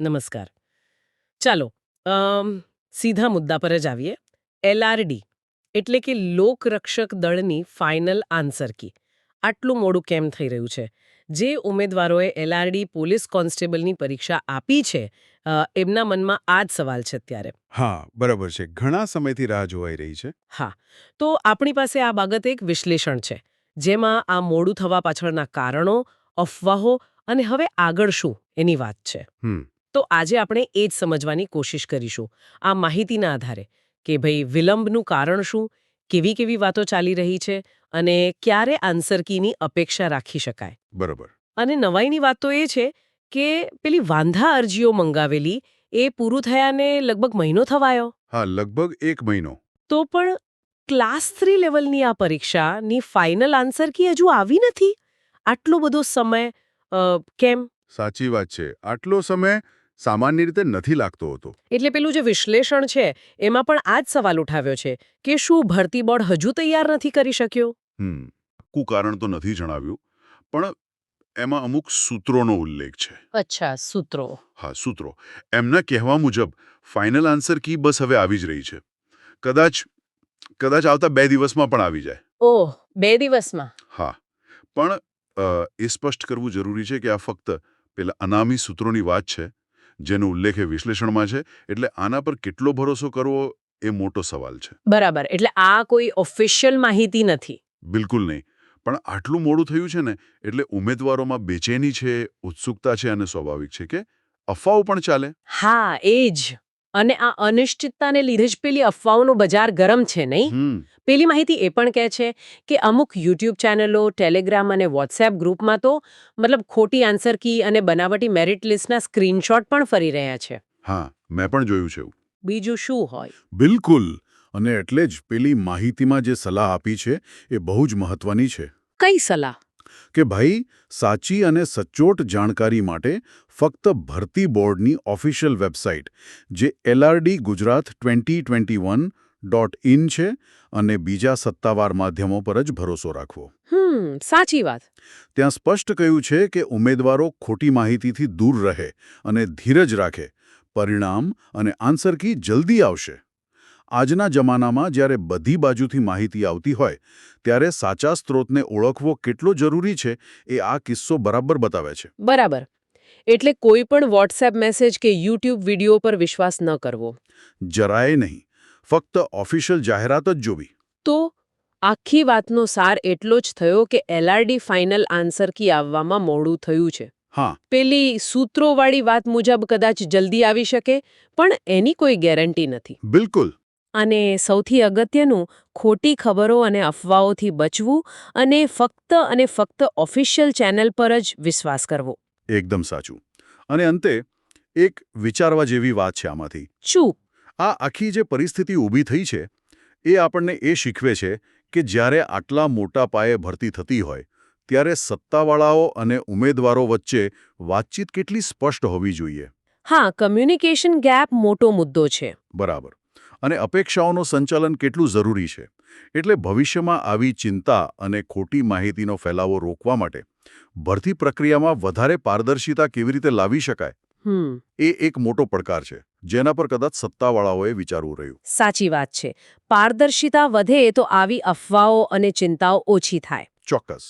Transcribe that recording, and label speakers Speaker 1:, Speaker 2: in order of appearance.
Speaker 1: નમસ્કાર. ચાલો સીધા મુદ્દા પર જ આવીએ. એલઆરડી એટલે કે લોકરક્ષક દળની ફાઇનલ આન્સર કી. આટલું મોડું કેમ થઈ રહ્યું છે? જે ઉમેદવારોએ એલઆરડી પોલીસ કોન્સ્ટેબલની પરીક્ષા આપી છે એમના મનમાં આ જ સવાલ છે અત્યારે.
Speaker 2: હા બરાબર છે. ઘણા સમયથી રાહ જોવાઈ રહી છે.
Speaker 1: હા. તો આપણી પાસે આ બાબતે એક વિશ્લેષણ છે. જેમાં આ મોડું થવા પાછળના કારણો અફવાહો અને હવે આગળ શું એની વાત છે.
Speaker 2: હમ.
Speaker 1: તો આજે આપણે એ જ સમજવાની કોશિશ કરીશું. આ માહિતીના આધારે કે ભાઈ વિલંબનું કારણ શું કેવી કેવી વાતો ચાલી રહી છે અને ક્યારે આન્સર કીની અપેક્ષા રાખી શકાય.
Speaker 2: બરોબર.
Speaker 1: અને નવાઈની વાત તો એ છે કે પેલી વાંધા અરજીઓ મંગાવેલી એ પૂરું થયાને લગભગ મહિનો થવાયો?
Speaker 2: હા લગભગ એક મહિનો.
Speaker 1: તો પણ ક્લાસ થ્રી લેવલની આ પરીક્ષાની ફાઇનલ આન્સર કી હજુ આવી નથી? આટલો બધો સમય કેમ?
Speaker 2: સાચી વાત છે. આટલો સમય સામાન્ય રીતે નથી લાગતો હતો.
Speaker 1: એટલે પેલું જે વિશ્લેષણ છે એમાં પણ આ જ સવાલ ઉઠાવ્યો છે કે શું ભરતી બોર્ડ હજુ તૈયાર નથી કરી શક્યો?
Speaker 2: હમ પાક્કું કારણ તો નથી જણાવ્યું પણ એમાં અમુક સૂત્રોનો ઉલ્લેખ છે.
Speaker 1: અચ્છા સૂત્રો.
Speaker 2: હા સૂત્રો. એમના કહેવા મુજબ ફાઇનલ આન્સર કી બસ હવે આવી જ રહી છે. કદાચ કદાચ આવતા બે દિવસમાં પણ આવી જાય.
Speaker 1: ઓહ બે દિવસમાં?
Speaker 2: હા પણ એ સ્પષ્ટ કરવું જરૂરી છે કે આ ફક્ત પેલા અનામી સૂત્રોની વાત છે જેનો ઉલ્લેખ એ વિશ્લેષણમાં છે. એટલે આના પર કેટલો ભરોસો કરવો એ મોટો સવાલ છે.
Speaker 1: બરાબર. એટલે આ કોઈ ઓફિશિયલ માહિતી નથી.
Speaker 2: બિલકુલ નહીં. પણ આટલું મોડું થયું છે ને એટલે ઉમેદવારોમાં બેચેની છે ઉત્સુકતા છે અને સ્વાભાવિક છે કે અફવાઓ પણ ચાલે.
Speaker 1: હા એ જ. અને આ અનિશ્ચિતતાને લીધે જ પેલી અફવાઓનું બજાર ગરમ છે નહીં? પેલી માહિતી એ પણ કહે છે કે અમુક યુટ્યુબ ચેનલો ટેલિગ્રામ અને વોટ્સએપ ગ્રુપમાં તો મતલબ ખોટી આન્સર કી અને બનાવટી મેરિટ લિસ્ટના સ્ક્રીનશોટ પણ ફરી રહ્યા છે.
Speaker 2: હા મેં પણ જોયું છે
Speaker 1: બીજું શું હોય?
Speaker 2: બિલકુલ. અને એટલે જ પેલી માહિતીમાં જે સલાહ આપી છે એ બહુ જ મહત્વની છે.
Speaker 1: કઈ સલાહ?
Speaker 2: કે ભાઈ સાચી અને સચોટ જાણકારી માટે ફક્ત ભરતી બોર્ડની ઓફિશિયલ વેબસાઇટ જે L R D Gujarat twenty twenty one dot in છે અને બીજા સત્તાવાર માધ્યમો પર જ ભરોસો રાખવો.
Speaker 1: હમ સાચી વાત.
Speaker 2: ત્યાં સ્પષ્ટ કહ્યું છે કે ઉમેદવારો ખોટી માહિતીથી દૂર રહે અને ધીરજ રાખે પરિણામ અને આન્સર કી જલ્દી આવશે. આજના જમાનામાં જ્યારે બધી બાજુથી માહિતી આવતી હોય ત્યારે સાચા સ્ત્રોતને ઓળખવો કેટલો જરૂરી છે એ આ કિસ્સો બરાબર બતાવે છે.
Speaker 1: બરાબર. એટલે કોઈ પણ વોટ્સએપ મેસેજ કે યુટ્યુબ વીડિયો પર વિશ્વાસ ન કરવો.
Speaker 2: જરાય નહીં. ફક્ત ઓફિશિયલ જાહેરાત જ જોવી.
Speaker 1: તો આખી વાતનો સાર એટલો જ થયો કે એલઆરડી ફાઇનલ આન્સર કી આવવામાં મોડું થયું છે.
Speaker 2: હા.
Speaker 1: પેલી સૂત્રોવાળી વાત મુજબ કદાચ જલ્દી આવી શકે પણ એની કોઈ ગેરંટી નથી.
Speaker 2: બિલકુલ.
Speaker 1: અને સૌથી અગત્યનું ખોટી ખબરો અને અફવાઓથી બચવું અને ફક્ત અને ફક્ત ઓફિશિયલ ચેનલ પર જ વિશ્વાસ કરવો.
Speaker 2: એકદમ સાચું. અને અંતે એક વિચારવા જેવી વાત છે આમાંથી.
Speaker 1: શું
Speaker 2: આ આખી જે પરિસ્થિતિ ઊભી થઈ છે એ આપણને એ શીખવે છે કે જ્યારે આટલા મોટા પાયે ભરતી થતી હોય ત્યારે સત્તાવાળાઓ અને ઉમેદવારો વચ્ચે વાતચીત કેટલી સ્પષ્ટ હોવી જોઈએ.
Speaker 1: હા કમ્યુનિકેશન ગેપ મોટો મુદ્દો છે.
Speaker 2: બરાબર. અને અપેક્ષાઓનું સંચાલન કેટલું જરૂરી છે? એટલે ભવિષ્યમાં આવી ચિંતા અને ખોટી માહિતીનો ફેલાવો રોકવા માટે ભરતી પ્રક્રિયામાં વધારે પારદર્શિતા કેવી રીતે લાવી શકાય? એ એક મોટો પડકાર છે. જેના પર કદાચ સત્તાવાળાઓએ વિચારવું રહ્યું.
Speaker 1: સાચી વાત છે. પારદર્શિતા વધે તો આવી અફવાઓ અને ચિંતાઓ ઓછી થાય.
Speaker 2: ચોક્કસ.